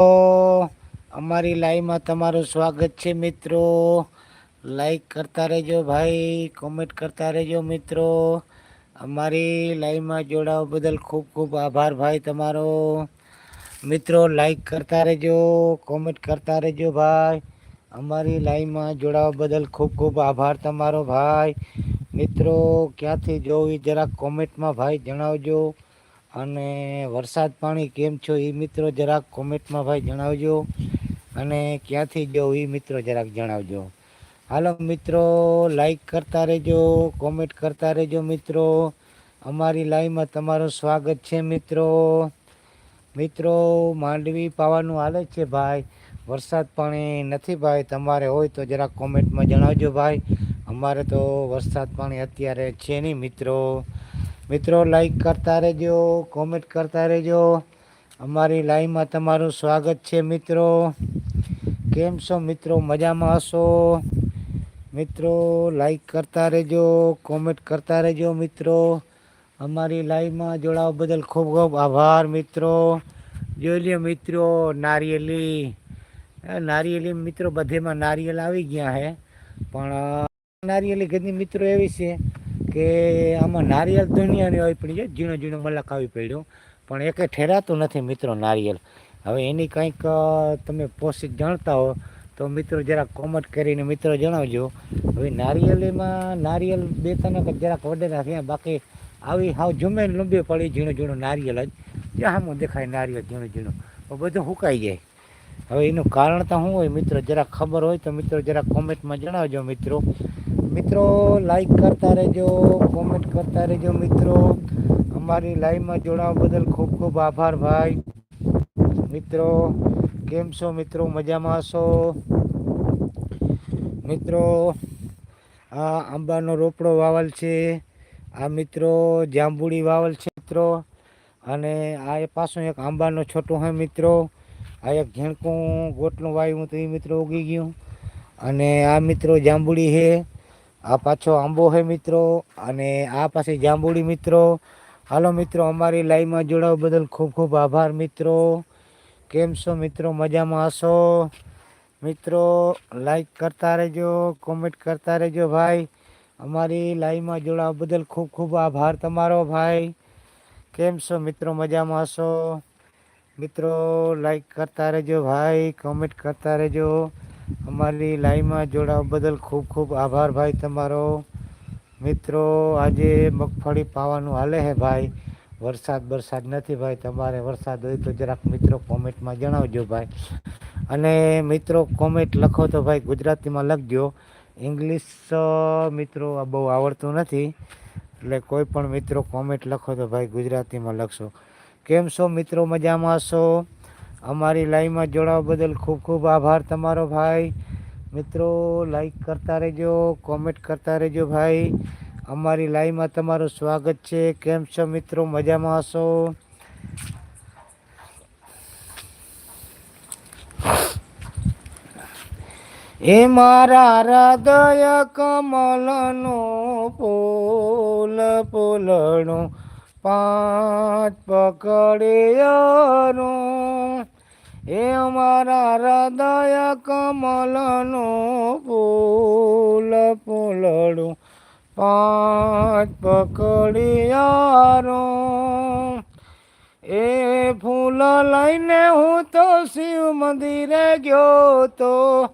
અમારી લાઈવમાં તમારું સ્વાગત છે મિત્રો. લાઈક કરતા રહેજો ભાઈ કોમેન્ટ કરતા રહેજો મિત્રો. અમારી લાઈવમાં જોડાવા બદલ ખૂબ ખૂબ આભાર ભાઈ તમારો. મિત્રો લાઈક કરતા રહેજો કોમેન્ટ કરતા રહેજો ભાઈ. અમારી લાઈવમાં જોડાવા બદલ ખૂબ ખૂબ આભાર તમારો ભાઈ. મિત્રો, ક્યાંથી જોવી? જરાક કોમેન્ટમાં ભાઈ જણાવજો. અને વરસાદ પાણી કેમ છો એ મિત્રો જરાક કોમેન્ટમાં ભાઈ જણાવજો. અને ક્યાંથી જો એ મિત્રો જરાક જણાવજો. હાલો મિત્રો લાઈક કરતા રહેજો કોમેન્ટ કરતા રહેજો મિત્રો. અમારી લાઈવમાં તમારું સ્વાગત છે મિત્રો. મિત્રો, માંડવી પાવાનું હાલે છે ભાઈ. વરસાદ પાણી નથી ભાઈ, તમારે હોય તો જરાક કોમેન્ટમાં જણાવજો ભાઈ. અમારે તો વરસાદ પાણી અત્યારે છે નહીં મિત્રો. મિત્રો લાઈક કરતા રહેજો કોમેન્ટ કરતા રહેજો. અમારી લાઈવમાં તમારું સ્વાગત છે, મિત્રો. કેમ છો, મિત્રો? મજામાં હશો? મિત્રો લાઈક કરતા રહેજો કોમેન્ટ કરતા રહેજો, મિત્રો. અમારી લાઈવમાં જોડાવા બદલ ખૂબ ખૂબ આભાર, મિત્રો. જોઈ લે મિત્રો, નારિયેલી. નારિયેલી મિત્રો, બધેમાં નારિયેલ આવી ગયા હે. પણ નારિયેલી ઘરની મિત્રો એવી છે કે આમાં નારિયેલ દુનિયાની આવી પડી છે ઝીણો ઝીણો મલક આવી પડ્યો. પણ એકે ઠેરાતું નથી મિત્રો નારિયેલ. હવે એની કંઈક તમે પોષિત જાણતા હો, તો મિત્રો જરાક કોમેન્ટ કરીને મિત્રો જણાવજો. હવે નારિયેલીમાં નારિયેલ બે ત્રણ જરાક વડેલા થયા બાકી આવી હાવ જુમે લંબી પડી, ઝીણું ઝીણું નારિયેલ જ. જ્યાં દેખાય નારિયેલ ઝીણું ઝીણું. બધું સુકાઈ જાય. હવે એનું કારણ તો શું હોય મિત્રો? જરાક ખબર હોય તો મિત્રો જરાક કોમેન્ટમાં જણાવજો મિત્રો. મિત્રો લાઈક કરતા રહેજો કોમેન્ટ કરતા રહેજો મિત્રો. અમારી લાઈવમાં જોડાવા બદલ ખૂબ ખૂબ આભાર ભાઈ. મિત્રો, કેમ છો મિત્રો? મજામાં હશો? મિત્રો, આ આંબાનો રોપડો વાવલ છે. આ મિત્રો જાંબુડી વાવલ છે મિત્રો. અને આ પાછું એક આંબાનો છોટો હોય મિત્રો. આ એક ઝીણકું ગોટલું વાવ્યું તો એ મિત્રો ઉગી ગયું. અને આ મિત્રો જાંબુડી છે આ પાછો આંબો છે મિત્રો, અને આ પાછી જાંબુડી મિત્રો. હાલો મિત્રો, અમારી લાઈવમાં જોડાવા બદલ ખૂબ ખૂબ આભાર મિત્રો. કેમ છો મિત્રો? મજામાં હશો? મિત્રો લાઈક કરતા રહેજો કોમેન્ટ કરતા રહેજો ભાઈ. અમારી લાઈવમાં જોડાવા બદલ ખૂબ ખૂબ આભાર તમારો ભાઈ. કેમ છો મિત્રો? મજામાં હશો? મિત્રો લાઈક કરતા રહેજો ભાઈ કોમેન્ટ કરતા રહેજો. અમારી લાઈવમાં જોડાવા બદલ ખૂબ ખૂબ આભાર ભાઈ તમારો. મિત્રો, આજે મગફળી પાવાનું હાલે હે ભાઈ? વરસાદ વરસાદ નથી ભાઈ, તમારે વરસાદ હોય તો જરાક મિત્રો કોમેન્ટમાં જણાવજો ભાઈ. અને મિત્રો, કોમેન્ટ લખો તો ભાઈ ગુજરાતીમાં લખજો. ઇંગ્લિશ મિત્રો બહુ આવડતું નથી. એટલે કોઈ પણ મિત્રો કોમેન્ટ લખો તો ભાઈ ગુજરાતીમાં લખશો. કેમ છો, મિત્રો? મજામાં હશો? અમારી લાઈવમાં જોડાવા બદલ ખૂબ ખૂબ આભાર તમારો ભાઈ. મિત્રો લાઈક કરતા રહેજો કોમેન્ટ કરતા રહેજો ભાઈ. અમારી લાઈવમાં તમારું સ્વાગત છે. કેમ છો મિત્રો? મજામાં હશો? એ મારા હૃદય કમલનો પોલ પોલણો પાંચ પકડ્યાનું એ અમારા હૃદય કમલનો ફૂલ ફૂલડું. પાંચ પકડિયારો. એ ફૂલ લઈને હું તો શિવ મંદિરે ગયો તો.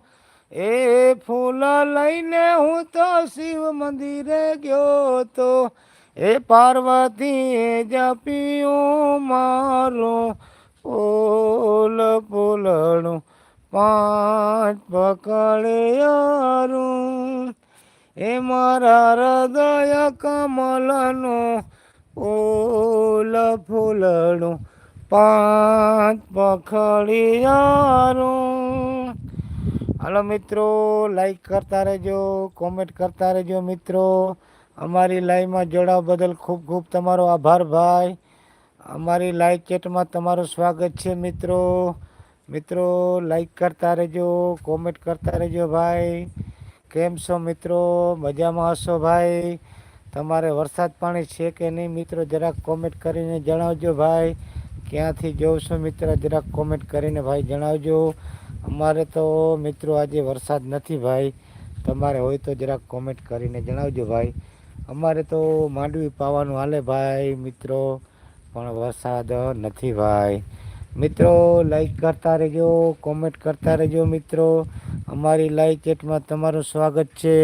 એ ફૂલ લઈને હું તો શિવ મંદિરે ગયો તો. એ પાર્વતીએ જપ્યું મારું. ફૂલ ફૂલણું પાંચ પકડ્યારું એ મારા હૃદય કમલનું ફૂલ ફૂલણું પાંચ પકડિયારું હાલો મિત્રો લાઈક કરતા રહેજો કોમેન્ટ કરતા રહેજો મિત્રો. અમારી લાઈવમાં જોડાવા બદલ ખૂબ ખૂબ તમારો આભાર ભાઈ. અમારી લાઈવ ચેટમાં તમારું સ્વાગત છે, મિત્રો. મિત્રો લાઈક કરતા રહેજો કોમેન્ટ કરતા રહેજો ભાઈ. કેમ છો, મિત્રો? મજામાં હશો ભાઈ? તમારે વરસાદ પાણી છે કે નહીં, મિત્રો? જરાક કોમેન્ટ કરીને જણાવજો ભાઈ. ક્યાંથી જોઉં છો, મિત્ર? જરાક કોમેન્ટ કરીને ભાઈ જણાવજો. અમારે તો, મિત્રો, આજે વરસાદ નથી ભાઈ. તમારે હોય તો જરાક કોમેન્ટ કરીને જણાવજો ભાઈ. અમારે તો માંડવી પાવાનું હાલે ભાઈ, મિત્રો. પણ વરસાદ નથી ભાઈ. મિત્રો લાઈક કરતા રહેજો કોમેન્ટ કરતા રહેજો મિત્રો. અમારી લાઈવ ચેટમાં તમારું સ્વાગત છે.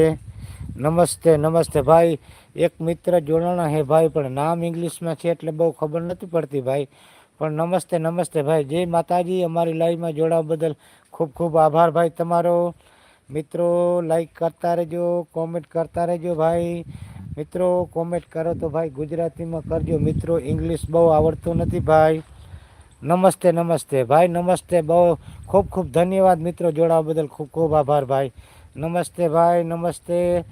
નમસ્તે નમસ્તે ભાઈ. એક મિત્ર જોડાણા હે ભાઈ, પણ નામ ઇંગ્લિશમાં છે એટલે બહુ ખબર નથી પડતી ભાઈ. પણ નમસ્તે નમસ્તે ભાઈ. જય માતાજી, અમારી લાઈવમાં જોડાવા બદલ ખૂબ ખૂબ આભાર ભાઈ તમારો. મિત્રો લાઈક કરતા રહેજો કોમેન્ટ કરતા રહેજો ભાઈ. મિત્રો કોમેન્ટ કરો તો ભાઈ ગુજરાતીમાં કરજો. મિત્રો ઇંગ્લિશ બહુ આવડતું નથી ભાઈ. નમસ્તે નમસ્તે. ભાઈ, નમસ્તે. બહુ ખૂબ ખૂબ ધન્યવાદ મિત્રો જોડાવા બદલ. ખૂબ ખૂબ આભાર ભાઈ. નમસ્તે ભાઈ, નમસ્તે.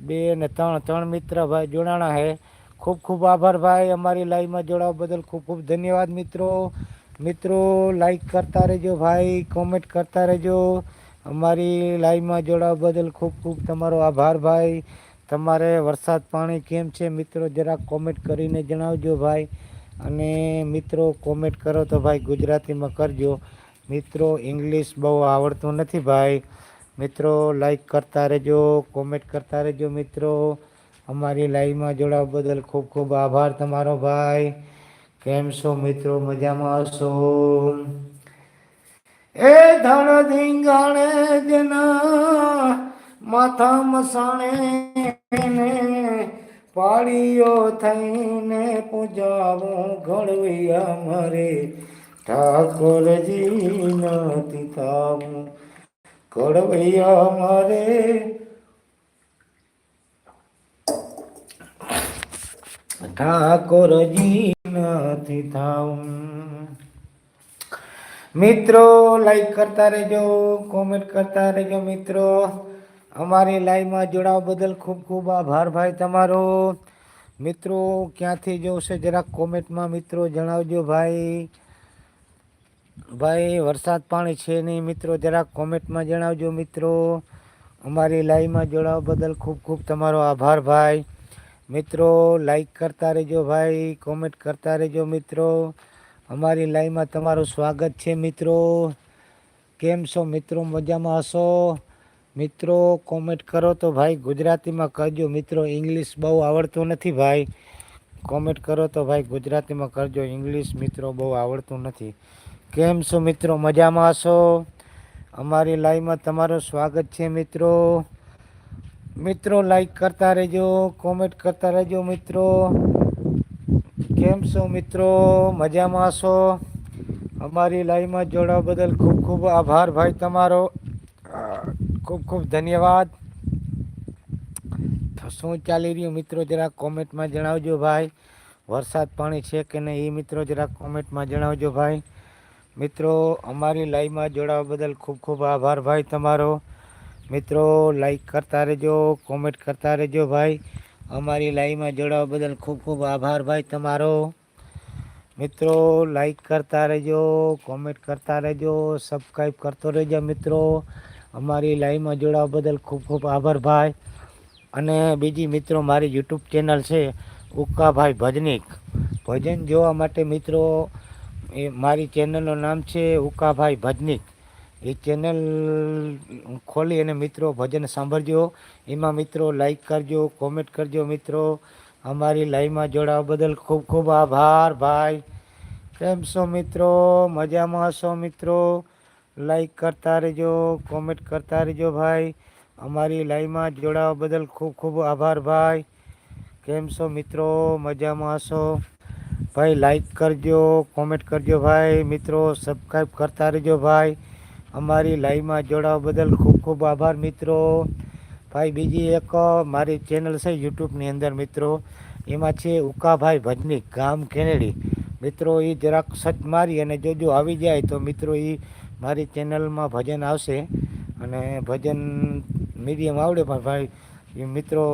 બે ને ત્રણ ત્રણ મિત્ર ભાઈ જોડાણા હે. ખૂબ ખૂબ આભાર ભાઈ અમારી લાઈવમાં જોડાવા બદલ. ખૂબ ખૂબ ધન્યવાદ મિત્રો. મિત્રો લાઈક કરતા રહેજો ભાઈ કોમેન્ટ કરતા રહેજો. અમારી લાઈવમાં જોડાવા બદલ ખૂબ ખૂબ તમારો આભાર ભાઈ. તમારે વરસાદ પાણી કેમ છે? મિત્રો જરાક કોમેન્ટ કરીને જણાવજો ભાઈ. અને મિત્રો કોમેન્ટ કરો તો ભાઈ ગુજરાતીમાં કરજો. મિત્રો ઇંગ્લિશ બહુ આવડતું નથી ભાઈ. મિત્રો લાઈક કરતા રહેજો કોમેન્ટ કરતા રહેજો મિત્રો. અમારી લાઈવમાં જોડાવા બદલ ખૂબ ખૂબ આભાર તમારો ભાઈ. કેમ છો મિત્રો? મજામાં હશો? એ ધણ ધીંગાણે જના માથા મસાણે ને પાળીઓ થઈને પૂજાવું ઘડવી અમારે. ઠાકોરજી નથી થાવું ઘડવી અમારે. ઠાકોરજી નથી થાવું મિત્રો લાઈક કરતા રહેજો કોમેન્ટ કરતા રહેજો મિત્રો. અમારી લાઈવમાં જોડાવા બદલ ખૂબ ખૂબ આભાર ભાઈ તમારો. મિત્રો, ક્યાંથી જોશે જરાક કોમેન્ટમાં મિત્રો જણાવજો ભાઈ. ભાઈ, વરસાદ પાણી છે નહીં મિત્રો, જરાક કોમેન્ટમાં જણાવજો મિત્રો. અમારી લાઈવમાં જોડાવા બદલ ખૂબ ખૂબ તમારો આભાર ભાઈ. મિત્રો લાઈક કરતા રહેજો ભાઈ કોમેન્ટ કરતા રહેજો મિત્રો. અમારી લાઈવમાં તમારું સ્વાગત છે મિત્રો. કેમ છો મિત્રો? મજામાં હશો? મિત્રો કોમેન્ટ કરો તો ભાઈ, ગુજરાતીમાં કરજો. મિત્રો ઇંગ્લિશ બહુ આવડતું નથી ભાઈ. કોમેન્ટ કરો તો ભાઈ, ગુજરાતીમાં કરજો. ઇંગ્લિશ મિત્રો બહુ આવડતું નથી. કેમ છો મિત્રો? મજામાં હશો? અમારી લાઈવમાં તમારું સ્વાગત છે મિત્રો. મિત્રો લાઈક કરતા રહેજો કોમેન્ટ કરતા રહેજો મિત્રો. કેમ છો મિત્રો? મજામાં છો અમારી લાઈવમાં જોડાવા બદલ ખૂબ ખૂબ આભાર ભાઈ તમારો. ખૂબ ખૂબ ધન્યવાદ. શું ચાલી રહ્યું મિત્રો જરાક કોમેન્ટમાં જણાવજો ભાઈ. વરસાદ પાણી છે કે નહીં એ મિત્રો જરાક કોમેન્ટમાં જણાવજો ભાઈ. મિત્રો, અમારી લાઈવમાં જોડાવા બદલ ખૂબ ખૂબ આભાર ભાઈ તમારો. મિત્રો લાઈક કરતા રહેજો કોમેન્ટ કરતા રહેજો ભાઈ. અમારી લાઈવમાં જોડાવા બદલ ખૂબ ખૂબ આભાર ભાઈ તમારો. મિત્રો લાઈક કરતા રહેજો કોમેન્ટ કરતા રહેજો સબસ્ક્રાઈબ કરતો રહેજો મિત્રો. અમારી લાઈવમાં જોડાવા બદલ ખૂબ ખૂબ આભાર ભાઈ. અને બીજી મિત્રો મારી યુટ્યુબ ચેનલ છે, ઉકાભાઈ ભજનિક. ભજન જોવા માટે મિત્રો, એ મારી ચેનલનું નામ છે ઉકાભાઈ ભજનિક. એ ચેનલ ખોલી અને મિત્રો ભજન સાંભળજો. એમાં મિત્રો લાઈક કરજો કોમેન્ટ કરજો મિત્રો. અમારી લાઈવમાં જોડાવા બદલ ખૂબ ખૂબ આભાર ભાઈ. કેમ છો મિત્રો? મજામાં હશો મિત્રો? લાઈક કરતા રહેજો કોમેન્ટ કરતા રહેજો ભાઈ. અમારી લાઈવમાં જોડાવા બદલ ખૂબ ખૂબ આભાર ભાઈ. કેમ છો મિત્રો? મજામાં હશો? ભાઈ લાઈક કરજો કોમેન્ટ કરજો ભાઈ. મિત્રો સબસ્ક્રાઈબ કરતા રહેજો ભાઈ. અમારી લાઈવમાં જોડાવા બદલ ખૂબ ખૂબ આભાર મિત્રો. ભાઈ બીજી એક મારી ચેનલ છે યુટ્યુબની અંદર મિત્રો. એમાં છે ઉકાભાઈ ભજની, ગામ કેનેડી. મિત્રો એ જરાક સચ મારી અને જો જો આવી જાય તો મિત્રો એ મારી ચેનલમાં ભજન આવશે અને ભજન મીડિયમ આવડે પણ ભાઈ, એ મિત્રો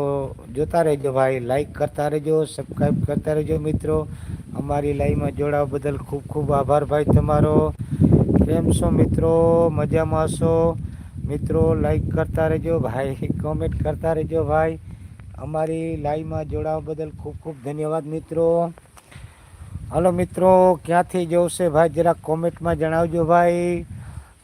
જોતા રહેજો ભાઈ લાઈક કરતા રહેજો સબસ્ક્રાઈબ કરતા રહેજો મિત્રો. અમારી લાઈવમાં જોડાવા બદલ ખૂબ ખૂબ આભાર ભાઈ તમારો. કેમ છો મિત્રો? મજામાં હશો મિત્રો લાઈક કરતા રહેજો ભાઈ કોમેન્ટ કરતા રહેજો ભાઈ. અમારી લાઈવમાં જોડાવા બદલ ખૂબ ખૂબ ધન્યવાદ મિત્રો. હલો મિત્રો, ક્યાંથી જવશે ભાઈ? જરાક કોમેન્ટમાં જણાવજો ભાઈ.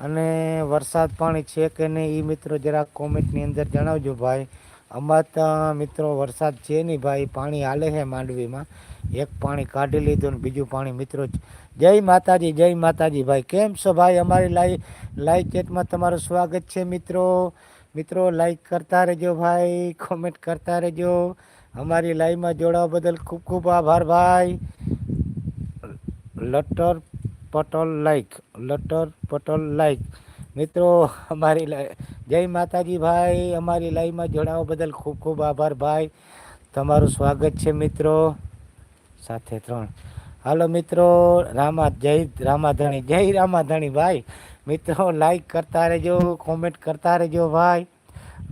અને વરસાદ પાણી છે કે નહીં એ મિત્રો જરાક કોમેન્ટની અંદર જણાવજો ભાઈ. અમારા ત્યાં મિત્રો વરસાદ છે નહીં ભાઈ, પાણી હાલે છે માંડવીમાં. એક પાણી કાઢી લીધું ને બીજું પાણી મિત્રો જય માતાજી જય માતાજી ભાઈ. કેમ છો ભાઈ? અમારી લાઈ લાઈવ ચેટમાં તમારું સ્વાગત છે મિત્રો. મિત્રો, લાઈક કરતા રહેજો ભાઈ, કોમેન્ટ કરતા રહેજો. અમારી લાઈવમાં જોડાવા બદલ ખૂબ ખૂબ આભાર ભાઈ. લટર પટોલ લાઈક, લટર પટોલ લાઈક. મિત્રો, અમારી જય માતાજી ભાઈ. અમારી લાઈવમાં જોડાવા બદલ ખૂબ ખૂબ આભાર ભાઈ. તમારું સ્વાગત છે મિત્રો. સાથે ત્રણ. હાલો મિત્રો, રામા, જય રામાધણી જય રામાધણી ભાઈ. મિત્રો લાઈક કરતા રહેજો કોમેન્ટ કરતા રહેજો ભાઈ.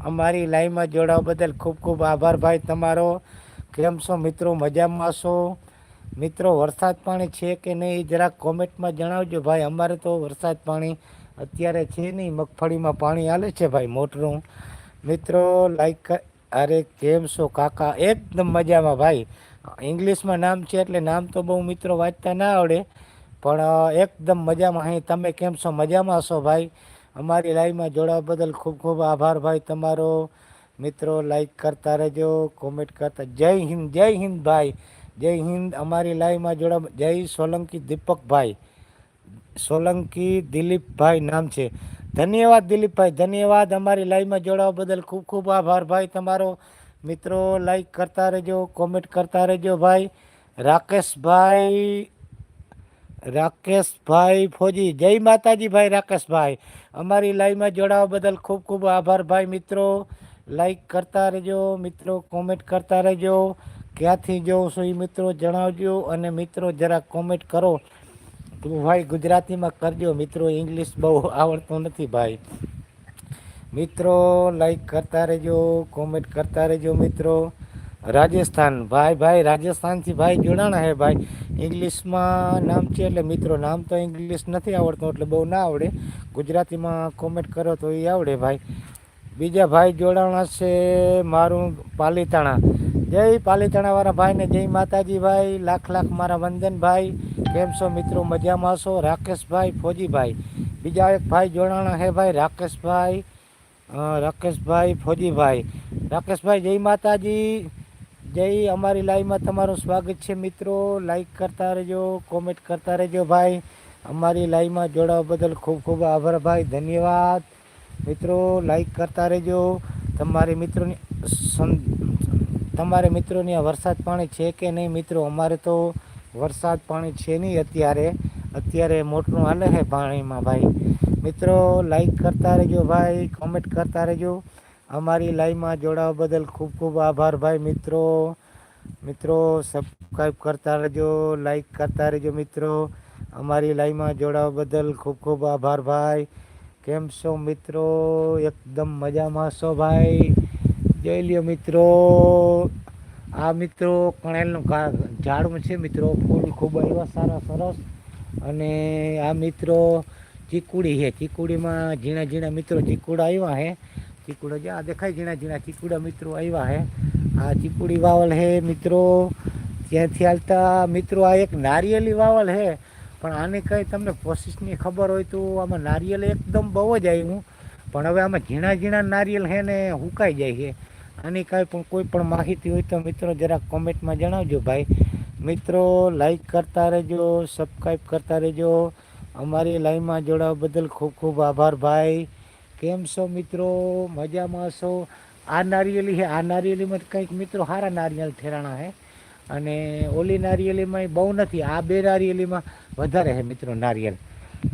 અમારી લાઈવમાં જોડાવા બદલ ખૂબ ખૂબ આભાર ભાઈ તમારો. કેમ છો મિત્રો? મજામાં છો? મિત્રો, વરસાદ પાણી છે કે નહીં જરાક કોમેન્ટમાં જણાવજો. ભાઈ, અમારે તો વરસાદ પાણી અત્યારે છે નહીં. મગફળીમાં પાણી હાલે છે ભાઈ, મોટરું. મિત્રો લાઈક અરે, કેમ છો કાકા? એકદમ મજામાં ભાઈ. ઇંગ્લિશમાં નામ છે એટલે નામ તો બહુ મિત્રો વાંચતા ના આવડે. પણ એકદમ મજામાં. અહીં તમે કેમ છો? મજામાં છો ભાઈ? અમારી લાઈવમાં જોડાવા બદલ ખૂબ ખૂબ આભાર ભાઈ તમારો. મિત્રો લાઈક કરતા રહેજો કોમેન્ટ કરતા. જય હિન્દ જય હિન્દ ભાઈ. જય હિન્દ, અમારી લાઈવમાં જોડા જય સોલંકી દીપકભાઈ. સોલંકી દિલીપભાઈ નામ છે. ધન્યવાદ દિલીપભાઈ, ધન્યવાદ અમારી લાઈવમાં જોડાવા બદલ. ખૂબ ખૂબ આભાર ભાઈ તમારો. મિત્રો લાઈક કરતા રહેજો કોમેન્ટ કરતા રહેજો ભાઈ. રાકેશભાઈ રાકેશભાઈ ફોજી. જય માતાજી ભાઈ રાકેશભાઈ. અમારી લાઈવમાં જોડાવા બદલ ખૂબ ખૂબ આભાર ભાઈ મિત્રો. લાઈક કરતા રહેજો, મિત્રો કોમેન્ટ કરતા રહેજો. ક્યાંથી જોઉં છો એ મિત્રો જણાવજો અને મિત્રો જરાક કોમેન્ટ કરો. તો ભાઈ ગુજરાતીમાં કરજો. મિત્રો ઇંગ્લિશ બહુ આવડતું નથી ભાઈ. મિત્રો લાઈક કરતા રહેજો કોમેન્ટ કરતા રહેજો મિત્રો. રાજસ્થાન. ભાઈ ભાઈ, રાજસ્થાનથી ભાઈ જોડાણા હે ભાઈ. ઇંગ્લિશમાં નામ છે એટલે મિત્રો નામ તો ઇંગ્લિશ નથી આવડતું એટલે બહુ ના આવડે. ગુજરાતીમાં કોમેન્ટ કરો તો એ આવડે ભાઈ. બીજા ભાઈ જોડાણા છે મારું પાલીતાણા. જય પાલીતાણાવાળા ભાઈને જય માતાજી ભાઈ લાખ લાખ મારા વંદન ભાઈ કેમ છો મિત્રો? મજામાં છો? રાકેશભાઈ ફોજીભાઈ. બીજા એક ભાઈ જોડાણા હે ભાઈ, રાકેશભાઈ. રાકેશભાઈ ફોજીભાઈ. રાકેશભાઈ, જય માતાજી. જય અમારી લાઈવમાં તમારું સ્વાગત છે મિત્રો. લાઈક કરતા રહેજો કોમેન્ટ કરતા રહેજો ભાઈ. અમારી લાઈવમાં જોડાવા બદલ ખૂબ ખૂબ આભાર ભાઈ. ધન્યવાદ. મિત્રો લાઈક કરતા રહેજો. તમારી મિત્રોની તમારે મિત્રોની આ વરસાદ પાણી છે કે નહીં મિત્રો? અમારે તો વરસાદ પાણી છે નહીં અત્યારે. અત્યારે મોટરું હાલે છે પાણીમાં ભાઈ. મિત્રો લાઈક કરતા રહેજો ભાઈ કોમેન્ટ કરતા રહેજો. અમારી લાઈવમાં જોડાવા બદલ ખૂબ ખૂબ આભાર ભાઈ મિત્રો. મિત્રો સબસ્ક્રાઈબ કરતા રહેજો લાઈક કરતા રહેજો મિત્રો. અમારી લાઈવમાં જોડાવા બદલ ખૂબ ખૂબ આભાર ભાઈ. કેમ છો મિત્રો? એકદમ મજામાં છો ભાઈ? જોઈ લ્યો મિત્રો. આ મિત્રો કણેલનું ઝાડમાં છે મિત્રો. ફૂલ ખૂબ એવા સારા, સરસ. અને આ મિત્રો ચીકુડી છે. ચીકુડીમાં ઝીણા ઝીણા મિત્રો ચીકુડા આવ્યા છે. ચીકુડા જે આ દેખાય, ઝીણા ઝીણા ચીકુડા મિત્રો આવ્યા છે. આ ચીકુડી વાવલ છે મિત્રો. ત્યાંથી હાલતા મિત્રો આ એક નારિયેલી વાવલ છે. પણ આને કંઈ તમને પ્રોસેસની ખબર હોય તો આમાં નારિયેલ એકદમ બહુ જ આવ્યું પણ હવે આમાં ઝીણા ઝીણા નારિયેલ છે ને હુકાઈ જાય છે. આની કાંઈ પણ કોઈ પણ માહિતી હોય તો મિત્રો જરાક કોમેન્ટમાં જણાવજો ભાઈ. મિત્રો લાઈક કરતા રહેજો સબસ્ક્રાઈબ કરતા રહેજો. અમારી લાઈવમાં જોડાવા બદલ ખૂબ ખૂબ આભાર ભાઈ. કેમ છો મિત્રો? મજામાં છો? આ નારિયેલી છે આ નારિયેલીમાં કંઈક મિત્રો સારા નારિયેલ ઠેરાણા છે અને ઓલી નારિયેલીમાં બહુ નથી, આ બે નારિયેલીમાં વધારે છે મિત્રો નારિયેલ.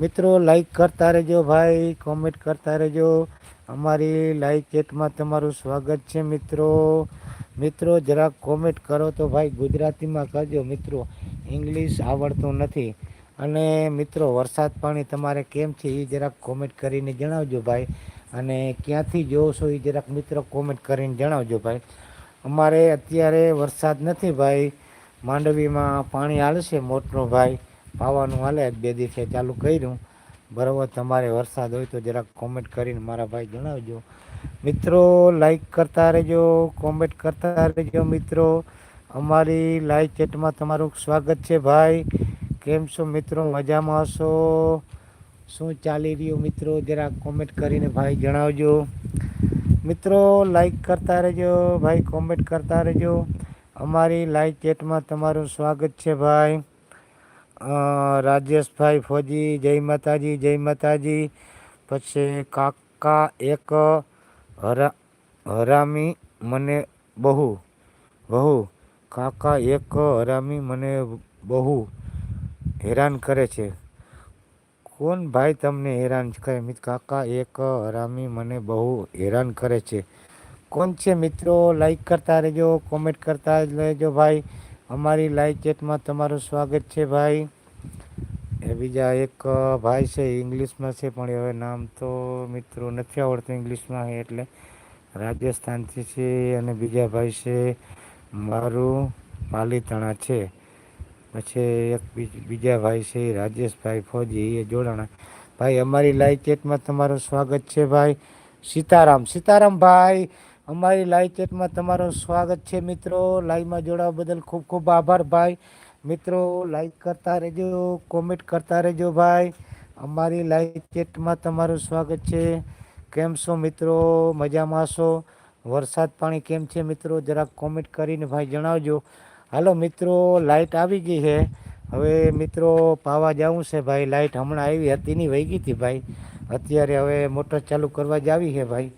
મિત્રો લાઈક કરતા રહેજો ભાઈ કોમેન્ટ કરતા રહેજો. અમારી લાઈવ ચેટમાં તમારું સ્વાગત છે, મિત્રો. મિત્રો, જરાક કોમેન્ટ કરો તો ભાઈ ગુજરાતીમાં કરજો મિત્રો. ઇંગ્લિશ આવડતું નથી. અને મિત્રો, વરસાદ પાણી તમારે કેમ છે એ જરાક કોમેન્ટ કરીને જણાવજો ભાઈ. અને ક્યાંથી જોવો છો એ જરાક મિત્રો કોમેન્ટ કરીને જણાવજો ભાઈ. અમારે અત્યારે વરસાદ નથી ભાઈ. માંડવીમાં પાણી હાલશે મોટરો ભાઈ. પાવાનું હાલે બે દિવસે ચાલુ કર્યું. બરાબર, તમારે વરસાદ હોય તો જરાક કોમેન્ટ કરીને મારા ભાઈ જણાવજો. મિત્રો લાઈક કરતા રહેજો કોમેન્ટ કરતા રહેજો મિત્રો. અમારી લાઈવ ચેટમાં તમારું સ્વાગત છે ભાઈ. કેમ છો મિત્રો? મજામાં હશો? શું ચાલી રહ્યું મિત્રો? જરા કોમેન્ટ કરીને ભાઈ જણાવજો. મિત્રો લાઈક કરતા રહેજો, ભાઈ કોમેન્ટ કરતા રહેજો. અમારી લાઈવ ચેટમાં તમારું સ્વાગત છે ભાઈ. રાજેશભાઈ ફોજી, જય માતાજી જય માતાજી. પછી કાકા એક, હરા, હરામી મને બહુ બહુ. કાકા એક, હરામી મને બહુ હેરાન કરે છે. કોણ ભાઈ તમને હેરાન કરે? મિત્ર કાકા એક, હરામી મને બહુ હેરાન કરે છે. કોણ છે મિત્રો? લાઈક કરતા રહેજો કોમેન્ટ કરતા રહેજો ભાઈ. અમારી લાઈવ ચેટમાં તમારું સ્વાગત છે ભાઈ. એ બીજા એક ભાઈ છે, ઇંગ્લિશમાં છે, પણ હવે નામ તો મિત્રો નથી આવડતું ઇંગ્લિશમાં એટલે રાજસ્થાનથી છે અને બીજા ભાઈ છે, મારું પાલીતાણા છે. પછી એક બીજા ભાઈ છે, રાજેશભાઈ ફોજી, એ જોડાણા. ભાઈ, અમારી લાઈવ ચેટમાં તમારું સ્વાગત છે ભાઈ. સીતારામ સીતારામ ભાઈ અમારી લાઈવ ચેટમાં તમારું સ્વાગત છે મિત્રો. લાઈવમાં જોડાવા બદલ ખૂબ ખૂબ આભાર ભાઈ. મિત્રો લાઈક કરતા રહેજો કોમેન્ટ કરતા રહેજો ભાઈ. અમારી લાઈવ ચેટમાં તમારું સ્વાગત છે. કેમ છો મિત્રો? મજામાં છો? વરસાદ પાણી કેમ છે મિત્રો? જરાક કોમેન્ટ કરીને ભાઈ જણાવજો. હાલો મિત્રો, લાઈટ આવી ગઈ છે. હવે મિત્રો, પાવા જવું છે ભાઈ. લાઈટ હમણાં આવી હતી નહીં વહી ગઈ હતી ભાઈ. અત્યારે હવે મોટર ચાલુ કરવા જ આવી છે ભાઈ.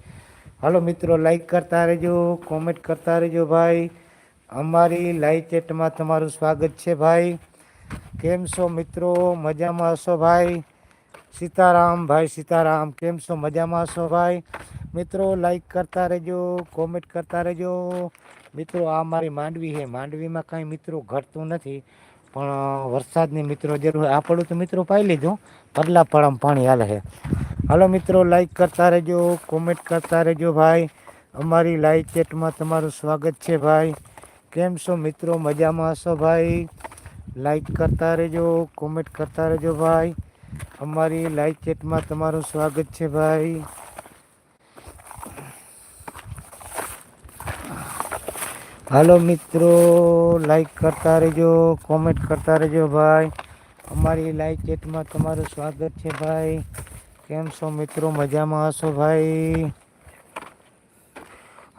હાલો મિત્રો લાઈક કરતા રહેજો કોમેન્ટ કરતા રહેજો ભાઈ. અમારી લાઈવ ચેટમાં તમારું સ્વાગત છે ભાઈ. કેમ છો મિત્રો? મજામાં હશો ભાઈ? સીતારામ ભાઈ સીતારામ, કેમ છો? મજામાં હશો ભાઈ? મિત્રો લાઈક કરતા રહેજો કોમેન્ટ કરતા રહેજો. મિત્રો, આ મારી માંડવી છે. માંડવીમાં કાંઈ મિત્રો ઘટતું નથી. પણ વરસાદની મિત્રો જરૂર આપણું તો મિત્રો પાઈ લીધું. પરલા પડામાં પાણી હાલે છે. હાલો મિત્રો લાઈક કરતા રહેજો કોમેન્ટ કરતા રહેજો ભાઈ. અમારી લાઈવ ચેટમાં તમારું સ્વાગત છે ભાઈ. કેમ છો મિત્રો? મજામાં હશો ભાઈ? લાઈક કરતા રહેજો કોમેન્ટ કરતા રહેજો ભાઈ. અમારી લાઈવ ચેટમાં તમારું સ્વાગત છે ભાઈ. હાલો મિત્રો લાઈક કરતા રહેજો કોમેન્ટ કરતા રહેજો ભાઈ. અમારી લાઈવ ચેટમાં તમારું સ્વાગત છે ભાઈ. કેમ છો મિત્રો? મજામાં હશો ભાઈ?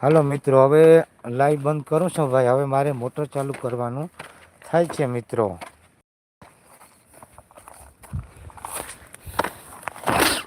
હાલો મિત્રો, હવે લાઈવ બંધ કરું છું ભાઈ. હવે મારે મોટર ચાલુ કરવાનું થાય છે મિત્રો.